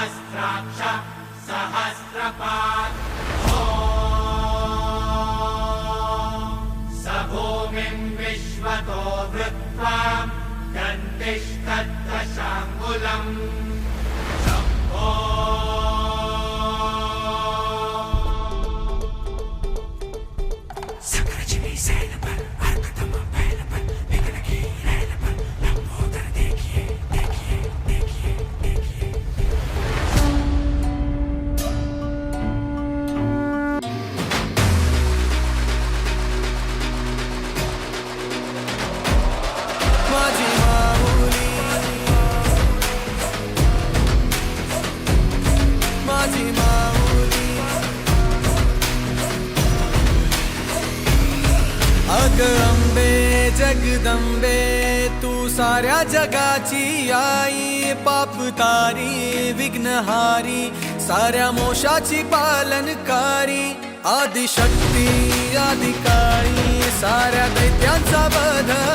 सहस्राक्ष सहस्रपात् स भूमिम् विश्वतो धृत्वा दन्दिष्टशाङ्कुलम् अंबे जगदंबे तू साऱ्या जगाची आई पाप तारी विघ्नहारी साऱ्या मोशाची पालनकारी आदिशक्ती आदिकाळी साऱ्या दैत्यांचा बधकारी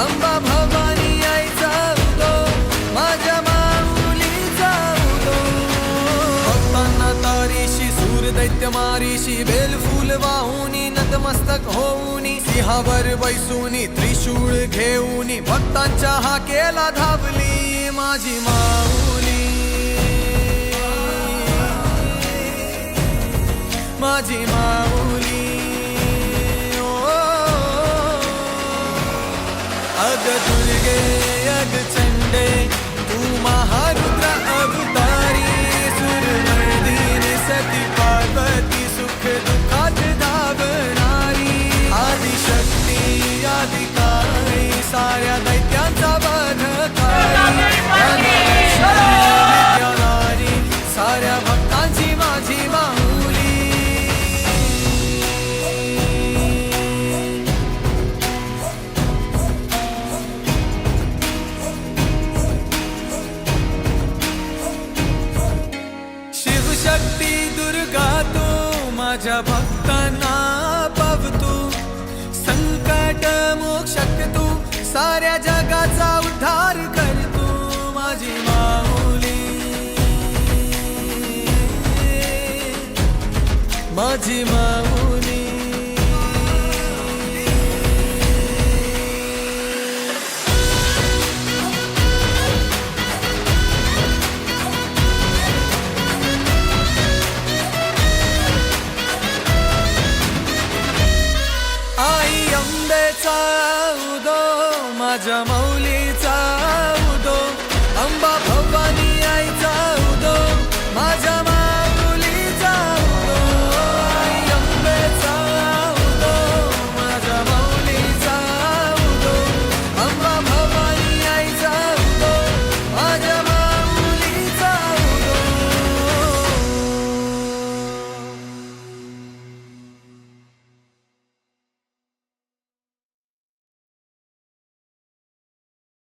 अंबा भवानी आईचा उदो माझ्या माऊली जाऊ उदो. भक्तांना तारीशी सूर दैत्य मारीशी बेल फूल वाहुनी नतमस्तक होऊनी सिंहावर बैसूनी त्रिशूळ घेऊनी भक्तांच्या हाकेला धावली माझी माऊली. माझी माऊली. अग दुर्गे अग चंडे तू महारुद्र माझ्या भक्तांना तू. संकट मोक्षक तू साऱ्या जगाचा उद्धार कर तू माझी माऊली. माझी माऊली. आई अंबेचा उदो माझ्या माऊलीचा